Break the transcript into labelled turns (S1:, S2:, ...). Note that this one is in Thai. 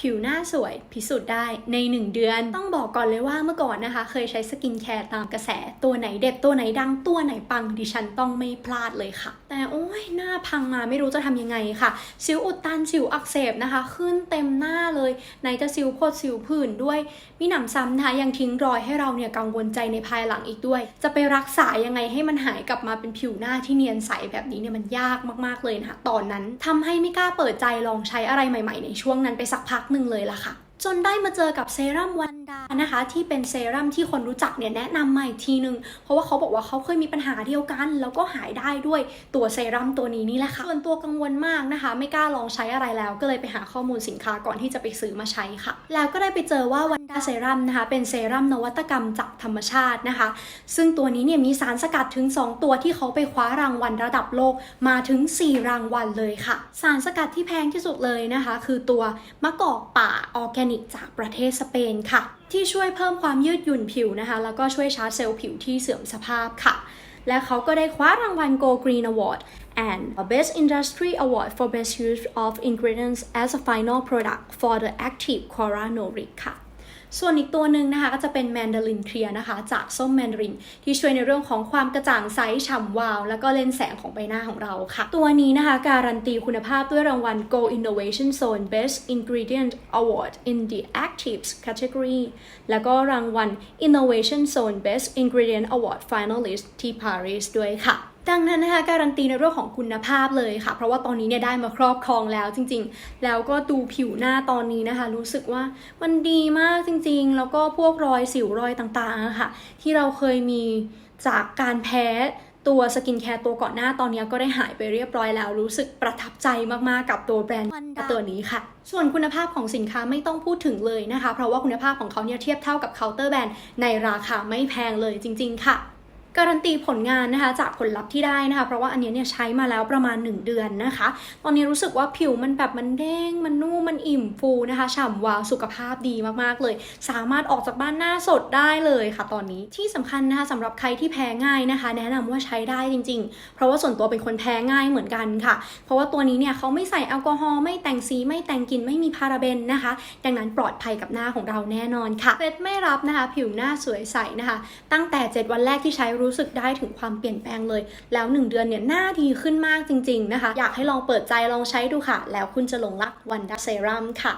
S1: ผิวหน้าสวยพิสูจน์ได้ใน 1 เดือน ต้องบอกก่อนเลยว่าเมื่อก่อนนะคะ เคยใช้สกินแคร์ตามกระแสตัวไหนเด็ดตัวไหนดังตัวไหนปังดิฉันต้องไม่พลาดเลยค่ะ แต่โอ้ยหน้าพังมาไม่รู้จะทำยังไงค่ะสิวอุดตันสิวอักเสบนะคะ ขึ้นเต็มหน้าเลยไหนจะสิวโพดสิวผื่นด้วยมีหนำซ้ำนะคะยังทิ้งรอยให้เราเนี่ยกังวลใจในภายหลังอีกด้วย จะไปรักษายังไงให้มันหายกลับมาเป็นผิวหน้าที่เนียนใสแบบนี้เนี่ยมันยากมากๆเลยนะคะตอนนั้นทำให้ไม่กล้าเปิดใจลองใช้อะไรใหม่ ๆ ในช่วงนั้นไปสักพักหนึ่งเลยล่ะค่ะ จนได้มาเจอกับเซรั่มวันดานะคะ ที่เป็นเซรั่มที่คนรู้จักเนี่ยแนะนำมาอีกทีนึง เพราะว่าเขาบอกว่าเขาเคยมีปัญหาเดียวกัน แล้วก็หายได้ด้วยตัวเซรั่มตัวนี้นี่แหละค่ะส่วนตัวกังวลมากนะคะ ไม่กล้าลองใช้อะไรแล้ว ก็เลยไปหาข้อมูลสินค้าก่อนที่จะไปซื้อมาใช้ค่ะ แล้วก็ได้ไปเจอว่าวันดาเซรั่มนะคะเป็นเซรั่มนวัตกรรมจากธรรมชาตินะคะ ซึ่งตัวนี้เนี่ยมีสารสกัดถึง 2 ตัวที่เขาไปคว้ารางวัลระดับโลกมาถึง 4 รางวัลเลยค่ะ สารสกัดที่แพงที่สุดเลยนะคะ คือตัวมะกอกป่าออร์แกนกจากประเทศสเปนค่ะ ที่ช่วยเพิ่มความยืดหยุ่นผิวนะคะ แล้วก็ช่วยชาร์จเซลล์ผิวที่เสื่อมสภาพค่ะ และเขาก็ได้คว้ารางวัล Go Green Award and Best Industry Award for Best Use of Ingredients as a Final Product for the Active Cora Noric ค่ะ ส่วนอีกตัวหนึ่งนะคะก็จะเป็นแมนดารินเคลียร์นะคะ จากส้มแมนดารินที่ช่วยในเรื่องของความกระจ่างใสฉ่ำวาว แล้วก็เลนแสงของใบหน้าของเราค่ะ ตัวนี้นะคะ การันตีคุณภาพด้วยรางวัล Go Innovation Zone Best Ingredient Award in the Actives category แล้วก็รางวัล Innovation Zone Best Ingredient Award Finalist ที่ Paris ด้วยค่ะดังนั้นนะคะการันตีในเรื่องของคุณภาพเลยค่ะ เพราะว่าตอนนี้เนี่ยได้มาครอบครองแล้วจริง ๆ แล้วก็ดูผิวหน้าตอนนี้นะคะ รู้สึกว่ามันดีมากจริง ๆ แล้วก็พวกรอยสิวรอยต่างๆะค่ะ ที่เราเคยมีจากการแพ้ตัวสกินแคร์ตัวก่อนหน้าตอนนี้ก็ได้หายไปเรียบร้อยแล้ว รู้สึกประทับใจมากๆกับตัวแบรนด์ตัวนี้ค่ะ ส่วนคุณภาพของสินค้าไม่ต้องพูดถึงเลยนะคะ เพราะว่าคุณภาพของเขาเนี่ยเทียบเท่ากับเคาน์เตอร์แบรนด์ในราคาไม่แพงเลยจริง ๆ ค่ะ การันตีผลงานนะคะจากผลลัพธ์ที่ได้นะคะ เพราะว่าอันนี้เนี่ยใช้มาแล้วประมาณ 1 เดือนนะคะ ตอนนี้รู้สึกว่าผิวมันแบบมันเด้ง มันนุ่มมันอิ่มฟูนะคะฉ่ำวาวสุขภาพดีมากๆเลย สามารถออกจากบ้านหน้าสดได้เลยค่ะ ตอนนี้ที่สำคัญนะคะสำหรับใครที่แพ้ง่ายนะคะ แนะนำว่าใช้ได้จริง ๆ เพราะว่าส่วนตัวเป็นคนแพ้ง่ายเหมือนกันค่ะ เพราะว่าตัวนี้เนี่ยเขาไม่ใส่แอลกอฮอล์ไม่แต่งสีไม่แต่งกลิ่นไม่มีพาราเบนนะคะ ดังนั้นปลอดภัยกับหน้าของเราแน่นอนค่ะเฟดไม่รับนะคะ ผิวหน้าสวยใสนะคะ ตั้งแต่ 7 วันแรกที่ใช้รู้สึกได้ถึงความเปลี่ยนแปลงเลย แล้ว 1 เดือนเนี่ยหน้าดีขึ้นมากจริง ๆ นะคะ อยากให้ลองเปิดใจลองใช้ดูค่ะ แล้วคุณจะหลงรักวันดาเซรั่มค่ะ